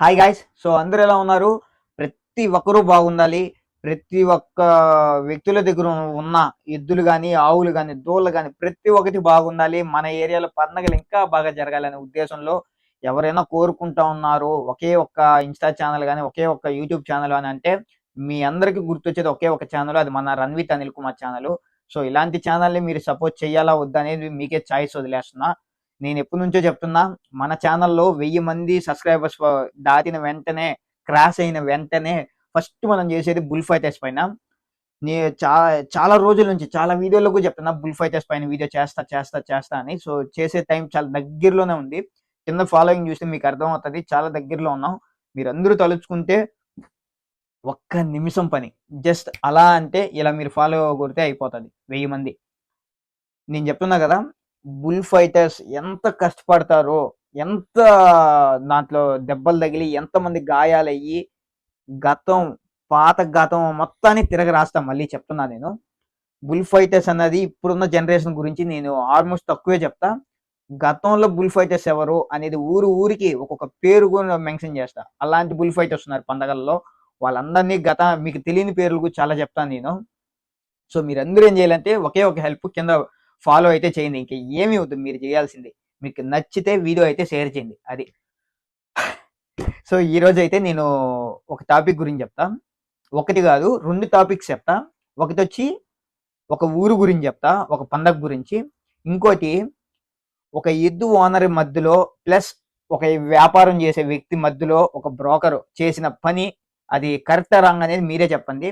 Hi guys so అందరు ఎలా ఉన్నారు? ప్రతి ఒక్కరూ బాగుండాలి. ప్రతి ఒక్క వ్యక్తుల దగ్గర ఉన్న ఎద్దులు కానీ ఆవులు కానీ దూళ్ళు కానీ ప్రతి ఒక్కటి బాగుండాలి. మన ఏరియాలో పండగలు ఇంకా బాగా జరగాలనే ఉద్దేశంలో ఎవరైనా కోరుకుంటా ఉన్నారు ఒకే ఒక్క ఇన్స్టా ఛానల్ కానీ ఒకే ఒక్క యూట్యూబ్ ఛానల్ అని అంటే మీ అందరికి గుర్తొచ్చేది ఒకే ఒక ఛానల్ అది మన రణ్విత్ అనిల్ కుమార్ ఛానల్ సో ఇలాంటి ఛానల్ని మీరు సపోర్ట్ చేయాలా వద్దనేది మీకే చాయిస్ వదిలేస్తున్నా. నేను ఎప్పటి నుంచో చెప్తున్నా మన ఛానల్లో వెయ్యి మంది సబ్స్క్రైబర్స్ దాటిన వెంటనే క్రాష్ అయిన వెంటనే ఫస్ట్ మనం చేసేది బుల్ ఫైటర్స్ పైన. నే చాలా చాలా రోజుల నుంచి చాలా వీడియోలో కూడా చెప్తున్నా బుల్ ఫైటర్స్ పైన వీడియో చేస్తా చేస్తా చేస్తా అని. సో చేసే టైం చాలా దగ్గరలోనే ఉంది. కింద ఫాలోయింగ్ చూస్తే మీకు అర్థం అవుతుంది చాలా దగ్గరలో ఉన్నాం. మీరు అందరూ తలుచుకుంటే ఒక్క నిమిషం పని. జస్ట్ అలా అంటే ఇలా మీరు ఫాలో కొడితే అయిపోతుంది వెయ్యి మంది. నేను చెప్తున్నా కదా బుల్ ఫైటర్స్ ఎంత కష్టపడతారో ఎంత దాంట్లో దెబ్బలు తగిలి ఎంతమంది గాయాలయ్యి గతం పాత గతం మొత్తాన్ని తిరగ రాస్తా మళ్ళీ చెప్తున్నా నేను. బుల్ ఫైటర్స్ అన్నది ఇప్పుడున్న జనరేషన్ గురించి నేను ఆల్మోస్ట్ తక్కువే చెప్తా. గతంలో బుల్ ఫైటర్స్ ఎవరు అనేది ఊరు ఊరికి ఒక్కొక్క పేరు కూడా మెన్షన్ చేస్తా. అలాంటి బుల్ ఫైటర్స్ ఉన్నారు పండగల్లో. వాళ్ళందరినీ గత మీకు తెలియని పేర్లు కూడా చాలా చెప్తాను నేను. సో మీరందరూ ఏం చేయాలంటే ఒకే ఒక హెల్ప్ కింద ఫాలో అయితే చేయండి. ఇంకా ఏమి వద్దు మీరు చేయాల్సింది. మీకు నచ్చితే వీడియో అయితే షేర్ చేయండి. అది. సో ఈరోజు అయితే నేను ఒక టాపిక్ గురించి చెప్తా. ఒకటి కాదు రెండు టాపిక్స్ చెప్తా. ఒకటి వచ్చి ఒక ఊరు గురించి చెప్తా ఒక పండగ గురించి. ఇంకోటి ఒక ఎద్దు ఓనర్ మధ్యలో ప్లస్ ఒక వ్యాపారం చేసే వ్యక్తి మధ్యలో ఒక బ్రోకర్ చేసిన పని అది కరెక్ట్ రాంగ్ అనేది మీరే చెప్పండి.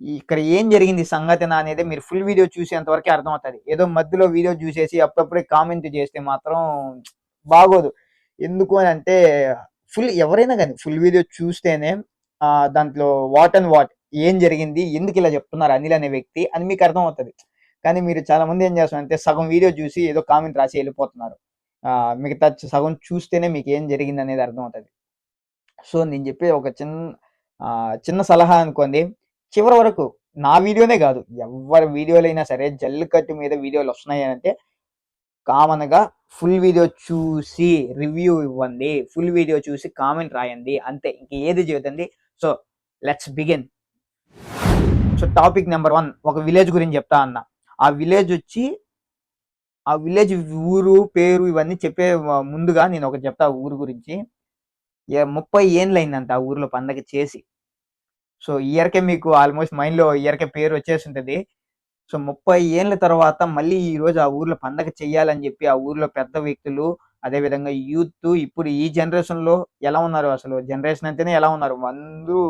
ఇక్కడ ఏం జరిగింది సంఘటన అనేది మీరు ఫుల్ వీడియో చూసేంత వరకే అర్థమవుతుంది. ఏదో మధ్యలో వీడియో చూసేసి అప్పుడప్పుడే కామెంట్ చేస్తే మాత్రం బాగోదు. ఎందుకు అని అంటే ఫుల్ ఎవరైనా కానీ ఫుల్ వీడియో చూస్తేనే దాంట్లో వాట్ అండ్ వాట్ ఏం జరిగింది ఎందుకు ఇలా చెప్తున్నారు అనిల్ అనే వ్యక్తి అని మీకు అర్థమవుతుంది. కానీ మీరు చాలా మంది ఏం చేస్తారంటే సగం వీడియో చూసి ఏదో కామెంట్ రాసి వెళ్ళిపోతున్నారు. మిగతా సగం చూస్తేనే మీకు ఏం జరిగింది అనేది అర్థమవుతుంది. సో నేను చెప్పే ఒక చిన్న చిన్న సలహా అనుకోండి. చివరి వరకు నా వీడియోనే కాదు ఎవరి వీడియోలు అయినా సరే జల్లికట్టు మీద వీడియోలు వస్తున్నాయి అంటే కామన్గా ఫుల్ వీడియో చూసి రివ్యూ ఇవ్వండి ఫుల్ వీడియో చూసి కామెంట్ రాయండి అంతే. ఇంక ఏది చేయదండి so let's begin so topic number one ఒక విలేజ్ గురించి చెప్తా అన్న. ఆ విలేజ్ వచ్చి ఆ విలేజ్ ఊరు పేరు ఇవన్నీ చెప్పే ముందుగా నేను ఒకటి చెప్తా ఊరు గురించి. ఏ- ముప్పై ఏండ్లు అయిందంట ఆ ఊర్లో పండగ చేసి. సో ఇయర్కే మీకు ఆల్మోస్ట్ మైండ్లో ఇయర్కే పేరు వచ్చేసి ఉంటుంది సో ముప్పై ఏళ్ళ తర్వాత మళ్ళీ ఈ రోజు ఆ ఊర్లో పండగ చెయ్యాలని చెప్పి ఆ ఊర్లో పెద్ద వ్యక్తులు అదే విధంగా యూత్ ఇప్పుడు ఈ జనరేషన్లో ఎలా ఉన్నారు అసలు? జనరేషన్ అంటేనే ఎలా ఉన్నారు? అందరూ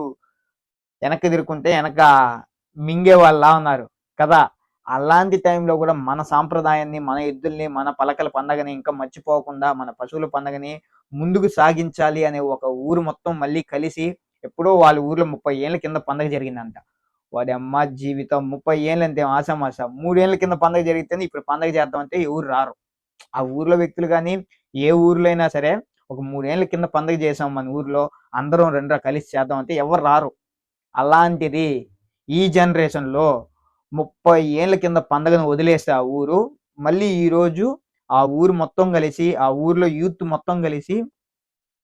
వెనక్కి తిరుక్కుంటే వెనక మింగే వాళ్ళ ఉన్నారు కదా? అలాంటి టైంలో కూడా మన సాంప్రదాయాన్ని మన ఎద్దుల్ని మన పలకల పండగని ఇంకా మర్చిపోకుండా మన పశువుల పండగని ముందుకు సాగించాలి అనే ఒక ఊరు మొత్తం మళ్ళీ కలిసి ఎప్పుడో వాళ్ళ ఊర్లో ముప్పై ఏళ్ళ కింద పండగ జరిగిందంట. వాడి అమ్మ జీవితం ముప్పై ఏళ్ళు అంతే ఆశామాస మూడేళ్ళ కింద పండగ జరిగితేనే ఇప్పుడు పండగ చేద్దామంటే ఎవరు రారు. ఆ ఊర్లో వ్యక్తులు కానీ ఏ ఊర్లో అయినా సరే ఒక మూడేళ్ళ కింద పండగ చేసాం మన ఊర్లో అందరం రెండు కలిసి చేద్దామంటే ఎవరు రారు. అలాంటిది ఈ జనరేషన్లో ముప్పై ఏళ్ళ కింద పండగను వదిలేస్తే ఆ ఊరు మళ్ళీ ఈ రోజు ఆ ఊరు మొత్తం కలిసి ఆ ఊర్లో యూత్ మొత్తం కలిసి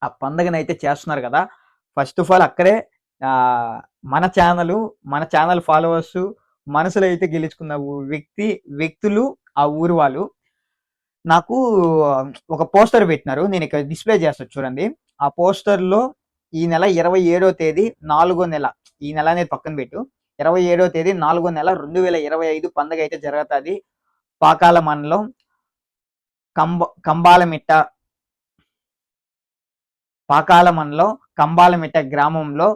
ఆ పండగను అయితే చేస్తున్నారు కదా. ఫస్ట్ ఆఫ్ ఆల్ అక్కడే మన ఛానల్ మన ఛానల్ ఫాలోవర్స్ మనసులో అయితే గెలుచుకున్న వ్యక్తి వ్యక్తులు ఆ ఊరు వాళ్ళు. నాకు ఒక పోస్టర్ పెట్టినారు. నేను ఇక్కడ డిస్ప్లే చేస్తా చూడండి. ఆ పోస్టర్లో ఈ నెల ఇరవై ఏడో తేదీ నాలుగో నెల ఈ నెల అనేది పక్కన పెట్టు. ఇరవై ఏడో తేదీ నాలుగో నెల రెండు వేల ఇరవై ఐదు పండగ అయితే జరుగుతుంది. పాకాల మండలం కంబ కంబాలమిట్ట పాకాల మండలం కంబాలమిట్ట గ్రామంలో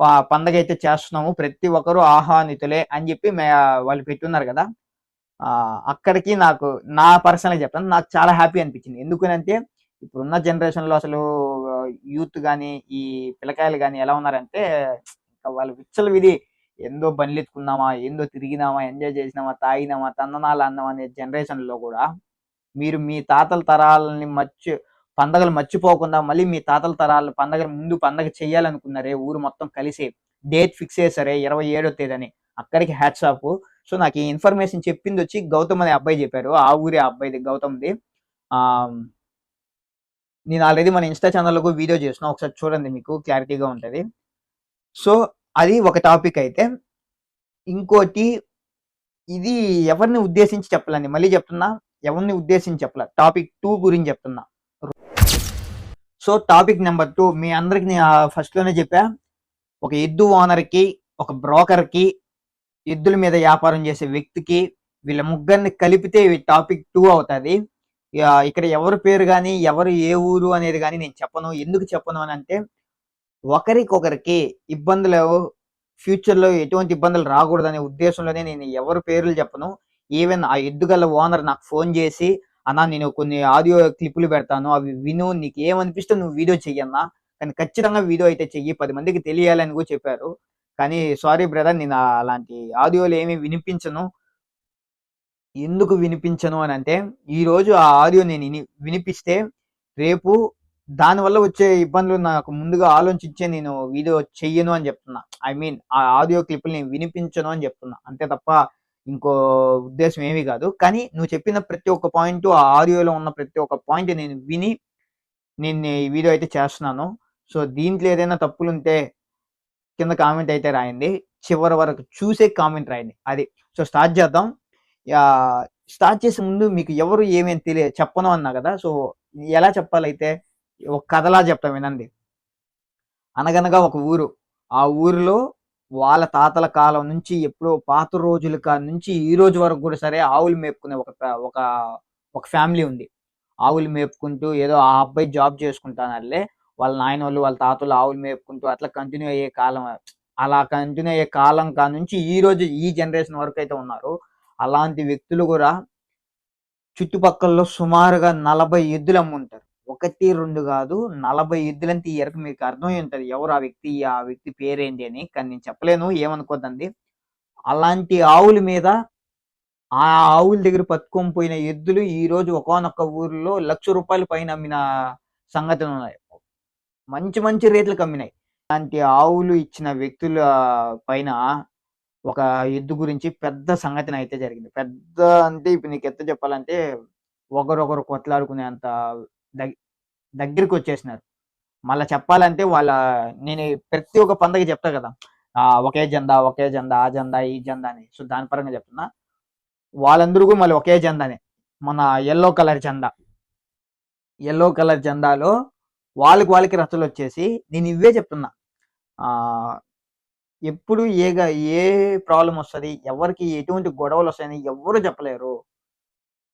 ప- పండగ అయితే చేస్తున్నాము. ప్రతి ఒక్కరూ ఆహ్వానితులే అని చెప్పి మే వాళ్ళు పెట్టున్నారు కదా. అక్కడికి నాకు నా పర్సనల్ చెప్తాను నాకు చాలా హ్యాపీ అనిపించింది. ఎందుకనంటే ఇప్పుడున్న జనరేషన్లో అసలు యూత్ కానీ ఈ పిల్లకాయలు కానీ ఎలా ఉన్నారంటే వాళ్ళు విచ్చలు విధి ఏందో బండ్లు ఎత్తుకున్నామా ఏందో తిరిగినామా ఎంజాయ్ చేసినామా తాగినామా తందనాలు అన్నామా అనే జనరేషన్లో కూడా మీరు మీ తాతల తరాలని మర్చి పండగలు మర్చిపోకుండా మళ్ళీ మీ తాతల తరాల పండగ ముందు పండగ చేయాలనుకున్నారే ఊరు మొత్తం కలిసి డేట్ ఫిక్స్ చేశారే ఇరవై ఏడో తేదీని. అక్కడికి హ్యాట్స్ ఆఫ్. సో నాకు ఈ ఇన్ఫర్మేషన్ చెప్పింది వచ్చి గౌతమ్ అనే అబ్బాయి చెప్పారు. ఆ ఊరే ఆ అబ్బాయిది గౌతమ్ది. ఆ నేను ఆల్రెడీ మన ఇన్స్టా ఛానల్లో వీడియో చేసిన ఒకసారి చూడండి మీకు క్లారిటీగా ఉంటుంది. సో అది ఒక టాపిక్ అయితే. ఇంకోటి ఇది ఎవరిని ఉద్దేశించి చెప్పాలండి? మళ్ళీ చెప్తున్నా ఎవరిని ఉద్దేశించి చెప్పాల? టాపిక్ టూ గురించి చెప్తున్నా. సో టాపిక్ నెంబర్ టూ మీ అందరికి నేను ఫస్ట్లోనే చెప్పా. ఒక ఎద్దు ఓనర్కి ఒక బ్రోకర్కి ఎద్దుల మీద వ్యాపారం చేసే వ్యక్తికి వీళ్ళ ముగ్గురిని కలిపితే టాపిక్ టూ అవుతుంది. ఇక్కడ ఎవరి పేరు కానీ ఎవరు ఏ ఊరు అనేది కానీ నేను చెప్పను. ఎందుకు చెప్పను అని అంటే ఒకరికొకరికి ఇబ్బందులు ఫ్యూచర్లో ఎటువంటి ఇబ్బందులు రాకూడదనే ఉద్దేశంలోనే నేను ఎవరి పేర్లు చెప్పను. ఈవెన్ ఆ ఎద్దుగల ఓనర్ నాకు ఫోన్ చేసి అన్నా నేను కొన్ని ఆడియో క్లిప్పులు పెడతాను. అవి విను. నీకు ఏమనిపిస్తే నువ్వు వీడియో చెయ్యన్నా. కానీ ఖచ్చితంగా వీడియో అయితే చెయ్యి. పది మందికి తెలియాలని కూడా చెప్పారు. కానీ సారీ బ్రదర్ నేను అలాంటి ఆడియోలు ఏమి వినిపించను. ఎందుకు వినిపించను అని అంటే ఈ రోజు ఆ ఆడియో నేను వినిపిస్తే రేపు దానివల్ల వచ్చే ఇబ్బందులు నాకు ముందుగా ఆలోచించే నేను వీడియో చెయ్యను అని చెప్తున్నా. ఐ మీన్ ఆ ఆడియో క్లిప్లు నేను వినిపించను అని చెప్తున్నా. అంతే తప్ప ఇంకో ఉద్దేశం ఏమీ కాదు. కానీ నువ్వు చెప్పిన ప్రతి ఒక్క పాయింట్ ఆ ఆడియోలో ఉన్న ప్రతి ఒక్క పాయింట్ నేను విని నేను ఈ వీడియో అయితే చేస్తున్నాను. సో దీంట్లో ఏదైనా తప్పులు ఉంటే కింద కామెంట్ అయితే రాయండి. చివరి వరకు చూసే కామెంట్ రాయండి. అది. సో స్టార్ట్ చేద్దాం. స్టార్ట్ చేసే ముందు మీకు ఎవరు ఏమేమి తెలియ చెప్పను అన్నా కదా. సో ఎలా చెప్పాలైతే ఒక కథలా చెప్తాం వినండి. అనగనగా ఒక ఊరు. ఆ ఊరిలో వాళ్ళ తాతల కాలం నుంచి ఎప్పుడో పాత రోజుల కాడ నుంచి ఈ రోజు వరకు కూడా సరే ఆవులు మేపుకునే ఒక ఒక ఒక ఫ్యామిలీ ఉంది. ఆవులు మేపుకుంటూ ఏదో ఆ అబ్బాయి జాబ్ చేసుకుంటానర్లే వాళ్ళ నాయన వాళ్ళు వాళ్ళ తాతలు ఆవులు మేపుకుంటూ అట్లా కంటిన్యూ అయ్యే కాలం అలా కంటిన్యూ అయ్యే కాలం కా నుంచి ఈ రోజు ఈ జనరేషన్ వరకు అయితే ఉన్నారు. అలాంటి వ్యక్తులు కూడా చుట్టుపక్కల సుమారుగా నలభై ఎద్దులు అమ్ముంటారు. ఒకటి రెండు కాదు నలభై ఎద్దులంటే ఈ మీకు అర్థమై ఉంటది ఎవరు ఆ వ్యక్తి ఆ వ్యక్తి పేరేంటి అని. కానీ నేను చెప్పలేను ఏమనుకోద్దండి. అలాంటి ఆవుల మీద ఆ ఆవుల దగ్గర పట్టుకొని పోయిన ఎద్దులు ఈ రోజు ఊరిలో లక్ష రూపాయల పైన అమ్మిన సంగతులు ఉన్నాయి. మంచి మంచి రేట్లకు అమ్మినాయి. అలాంటి ఆవులు ఇచ్చిన వ్యక్తుల పైన ఒక ఎద్దు గురించి పెద్ద సంఘటన అయితే జరిగింది. పెద్ద అంటే ఇప్పుడు నీకు ఎత్త చెప్పాలంటే ఒకరొకరు కొట్లాడుకునే అంత దగ్గరికి వచ్చేసినారు మళ్ళీ చెప్పాలంటే వాళ్ళ నేను ప్రతి ఒక్క పండగ చెప్తా కదా ఆ ఒకే జెండా ఒకే జెండా ఆ జెండా ఈ జెండా అని సో దాని పరంగా చెప్తున్నా. వాళ్ళందరూ మళ్ళీ ఒకే జెండానే మన ఎల్లో కలర్ జెండా. ఎల్లో కలర్ జెండాలో వాళ్ళకి వాళ్ళకి రచ్చలు వచ్చేసి నేను ఇవే చెప్తున్నా. ఎప్పుడు ఏ గ- ఏ ప్రాబ్లం వస్తుంది ఎవరికి ఎటువంటి గొడవలు వస్తాయని ఎవరు చెప్పలేరు.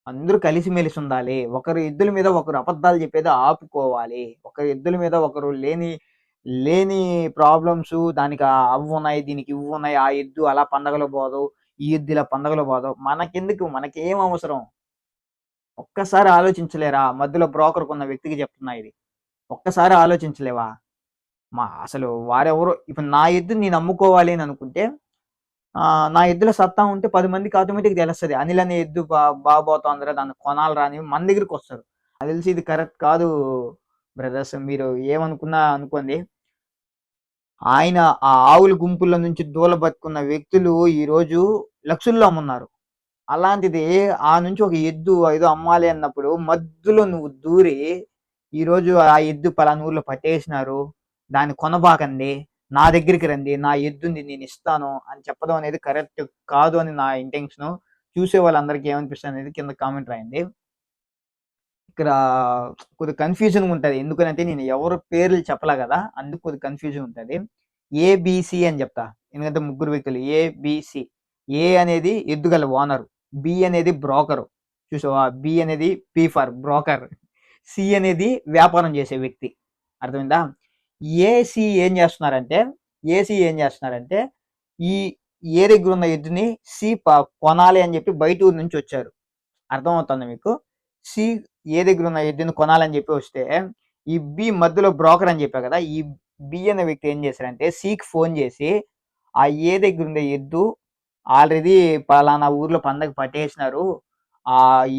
అందరూ కలిసిమెలిసి ఉండాలి. ఒకరు ఎద్దుల మీద ఒకరు అబద్ధాలు చెప్పేది ఆపుకోవాలి. ఒకరి ఎద్దుల మీద ఒకరు లేని లేని ప్రాబ్లమ్స్ దానికి ఆ అవ్వు ఉన్నాయి దీనికి ఇవ్వు ఉన్నాయి ఆ ఎద్దు అలా పండగలో పోదు ఈ ఎద్దు ఇలా పండగలో పోదు. మనకెందుకు? మనకేం అవసరం? ఒక్కసారి ఆలోచించలేరా? మధ్యలో బ్రోకర్ కొన్న వ్యక్తికి చెప్తున్నా ఇది. ఒక్కసారి ఆలోచించలేవా? మా అసలు వారెవరో? ఇప్పుడు నా ఎద్దు నేను అమ్ముకోవాలి అని అనుకుంటే నా ఎద్దుల సత్తా ఉంటే పది మందికి ఆటోమేటిక్ తెలుస్తుంది. అనిల్ అనే ఎద్దు బా దాన్ని కొనాలి రాని మన దగ్గరికి వస్తారు. అది తెలిసి ఇది కరెక్ట్ కాదు బ్రదర్స్ మీరు ఏమనుకున్నా అనుకోండి. ఆయన ఆ ఆవుల గుంపుల నుంచి దూల బతుకున్న వ్యక్తులు ఈ రోజు లక్షల్లో అమ్మున్నారు. అలాంటిది ఆ నుంచి ఒక ఎద్దు ఏదో అమ్మాలి అన్నప్పుడు మధ్యలో నువ్వు దూరి ఈ రోజు ఆ ఎద్దు పలానా ఊర్లో పట్టేసినారు దాన్ని కొనబాకండి నా దగ్గరికి రండి నా ఎద్దుని నేను ఇస్తాను అని చెప్పడం అనేది కరెక్ట్ కాదు అని నా ఇంటెన్షన్ చూసే వాళ్ళందరికీ ఏమనిపిస్తుంది అనేది కింద కామెంట్ రాయండి. ఇక్కడ కొద్ది కన్ఫ్యూజన్ ఉంటుంది. ఎందుకంటే నేను ఎవరు పేర్లు చెప్పలే కదా అందుకు కొద్ది కన్ఫ్యూజన్ ఉంటుంది. ఏబిసి అని చెప్తా. ఎందుకంటే ముగ్గురు వ్యక్తులు. ఏబిసి ఏ అనేది ఎద్దుగల ఓనరు బి అనేది బ్రోకరు చూసావా? బి అనేది పి ఫర్ బ్రోకర్ సి అనేది వ్యాపారం చేసే వ్యక్తి. అర్థమైందా? ఏసీ ఏం చేస్తున్నారంటే ఏసీ ఏం చేస్తున్నారంటే ఈ ఏ దగ్గర ఉన్న ఎద్దుని సి కొనాలి అని చెప్పి బయట ఊరు నుంచి వచ్చారు. అర్థమవుతుంది మీకు? సి ఏ దగ్గర ఉన్న ఎద్దుని కొనాలని చెప్పి వస్తే ఈ బి మధ్యలో బ్రోకర్ అని చెప్పా కదా ఈ బి అనే వ్యక్తి ఏం చేశారంటే సికి ఫోన్ చేసి ఆ ఏ దగ్గర ఉండే ఎద్దు ఆల్రెడీ పలానా ఊర్లో పండగ పట్టేసినారు. ఆ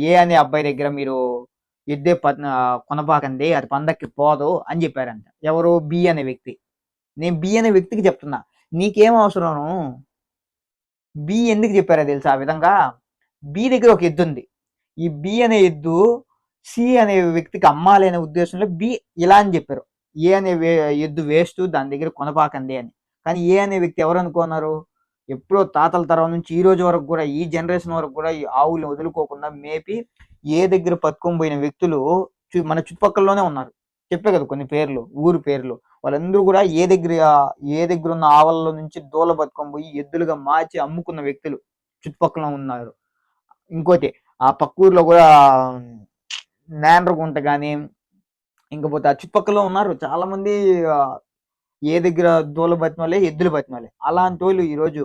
ఏ అనే అబ్బాయి దగ్గర మీరు ఎద్దే కొనపాకండి అది పండక్కి పోదు అని చెప్పారంట. ఎవరు బి అనే వ్యక్తి. నేను బి అనే వ్యక్తికి చెప్తున్నా. నీకేం అవసరం బి ఎందుకు చెప్పారో తెలుసా? ఆ విధంగా బి దగ్గర ఒక ఎద్దు ఉంది. ఈ బి అనే ఎద్దు సి అనే వ్యక్తికి అమ్మాలి అనే ఉద్దేశంలో బి ఇలా అని చెప్పారు. ఏ అనే వే- ఎద్దు వేస్ట్ దాని దగ్గర కొనపాకండి అని. కానీ ఏ అనే వ్యక్తి ఎవరు అనుకున్నారు? ఎప్పుడో తాతల తరం నుంచి ఈ రోజు వరకు కూడా ఈ జనరేషన్ వరకు కూడా ఈ ఆవులు వదులుకోకుండా మేపి ఏ దగ్గర పట్టుకొని పోయిన వ్యక్తులు మన చుట్టుపక్కలలోనే ఉన్నారు. చెప్పే కదా కొన్ని పేర్లు ఊరు పేర్లు. వాళ్ళందరూ కూడా ఏ దగ్గర ఏ దగ్గర ఉన్న ఆవలలో నుంచి దూల పట్టుకొని పోయి ఎద్దులుగా మార్చి అమ్ముకున్న వ్యక్తులు చుట్టుపక్కల ఉన్నారు. ఇంకోటి ఆ పక్క ఊర్లో కూడా నేండ్రగుంట కానీ ఇంకపోతే ఆ చుట్టుపక్కల ఉన్నారు చాలా మంది ఏ దగ్గర దూల బతిమాలే ఎద్దులు బతిమాలే అలాంటి వాళ్ళు ఈరోజు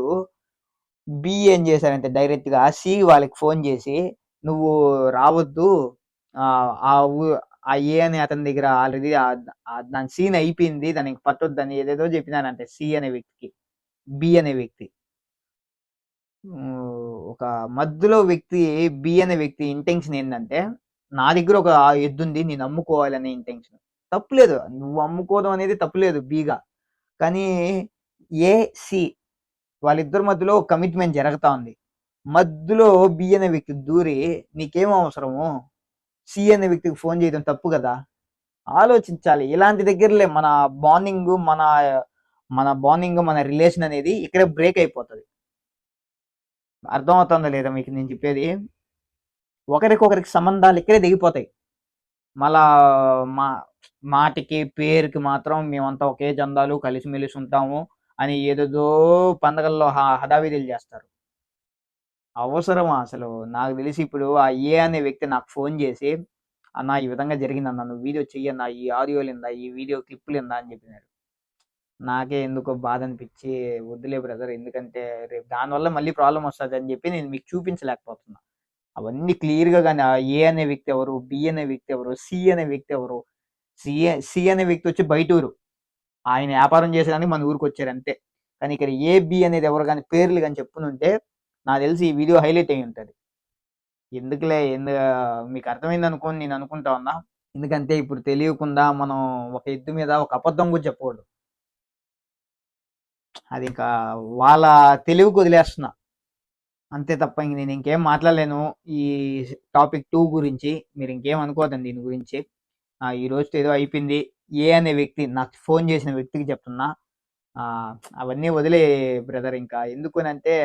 బి ఏం చేశారంటే డైరెక్ట్గా సి వాళ్ళకి ఫోన్ చేసి నువ్వు రావద్దు. ఆ ఆ ఊ- ఆ ఏ అని అతని దగ్గర ఆల్రెడీ దాని సీన్ అయిపోయింది. దానికి పట్టొద్దని ఏదేదో చెప్పినానంటే సి అనే వ్యక్తికి బి అనే వ్యక్తి. ఒక మధ్యలో వ్యక్తి బి అనే వ్యక్తి ఇంటెన్షన్ ఏంటంటే నా దగ్గర ఒక ఎద్దు ఉంది నేను అమ్ముకోవాలనే ఇంటెన్షన్ తప్పులేదు. నువ్వు అమ్ముకోవడం అనేది తప్పులేదు బీగా కానీ ఏ సి వాళ్ళిద్దరి మధ్యలో కమిట్మెంట్ జరుగుతూ ఉంది. మధ్యలో బి అనే వ్యక్తి దూరి నీకేం అవసరము? సి అనే వ్యక్తికి ఫోన్ చేయడం తప్పు కదా? ఆలోచించాలి. ఇలాంటి దగ్గరలే మన బాండింగ్ మన మన బాండింగ్ మన రిలేషన్ అనేది ఇక్కడే బ్రేక్ అయిపోతుంది. అర్థమవుతుందో లేదా మీకు నేను చెప్పేది? ఒకరికొకరికి సంబంధాలు ఇక్కడే దిగిపోతాయి. మళ్ళా మా మాటికి పేరుకి మాత్రం మేమంతా ఒకే జందాలు కలిసిమెలిసి ఉంటాము అని ఏదేదో పండగల్లో హ- హడావిడిలు చేస్తారు. అవసరమా అసలు? నాకు తెలిసి ఇప్పుడు ఆ ఏ అనే వ్యక్తి నాకు ఫోన్ చేసి అన్న ఈ విధంగా జరిగిందన్న నువ్వు వీడియో చెయ్యన్నా ఈ ఆడియోలు ఇందా ఈ వీడియో క్లిప్పులు ఇందా అని చెప్పినాడు. నాకే ఎందుకో బాధ అనిపించి వద్దులే బ్రదర్ ఎందుకంటే రేపు దానివల్ల మళ్ళీ ప్రాబ్లం వస్తుంది అని చెప్పి నేను మీకు చూపించలేకపోతున్నా. అవన్నీ క్లియర్గా కానీ ఏ అనే వ్యక్తి ఎవరు బి అనే వ్యక్తి ఎవరు సి అనే వ్యక్తి ఎవరు సి సి అనే వ్యక్తి వచ్చి బయట ఊరు. ఆయన వ్యాపారం చేసేదానికి మన ఊరికి వచ్చారు అంతే. కానీ ఇక్కడ ఏ బి అనేది ఎవరు కానీ పేర్లు కానీ చెప్పునుంటే నాకు తెలిసి ఈ వీడియో హైలైట్ అయి ఉంటుంది. ఎందుకులే ఎందు మీకు అర్థమైంది అనుకోని నేను అనుకుంటా ఉన్నా. ఎందుకంటే ఇప్పుడు తెలియకుండా మనం ఒక ఎద్దు మీద ఒక అబద్ధం కూడా చెప్పకూడదు. అది ఇంకా వాళ్ళ తెలివికి వదిలేస్తున్నా. అంతే తప్ప ఇంక నేను ఇంకేం మాట్లాడలేను. ఈ టాపిక్ టూ గురించి మీరు ఇంకేం అనుకోదండి దీని గురించి. ఈ రోజు ఏదో అయిపోయింది. ఏ అనే వ్యక్తి నాకు ఫోన్ చేసిన వ్యక్తికి చెప్తున్నా. అవన్నీ వదిలే బ్రదర్ ఇంకా. ఎందుకు అంటే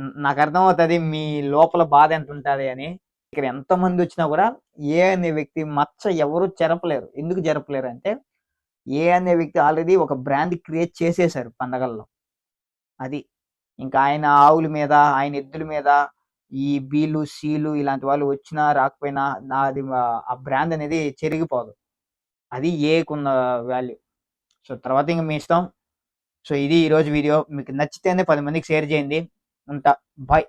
నాకు అర్థమవుతుంది మీ లోపల బాధ ఎంత ఉంటుంది అని. ఇక్కడ ఎంతమంది వచ్చినా కూడా ఏ అనే వ్యక్తి మచ్చ ఎవరు జరపలేరు ఎందుకు జరపలేరు అంటే ఏ అనే వ్యక్తి ఆల్రెడీ ఒక బ్రాండ్ క్రియేట్ చేసేసారు పండగల్లో. అది ఇంకా ఆయన ఆవుల మీద ఆయన ఎద్దుల మీద ఈ బీలు సీలు ఇలాంటి వాళ్ళు వచ్చినా రాకపోయినా నాది ఆ- ఆ బ్రాండ్ అనేది చెరిగిపోదు. అది ఏకున్న వాల్యూ. సో తర్వాత ఇంకా మీ ఇష్టం. సో ఇది ఈరోజు వీడియో. మీకు నచ్చితేనే పది మందికి షేర్ చేయండి. ఉంటా బాయ్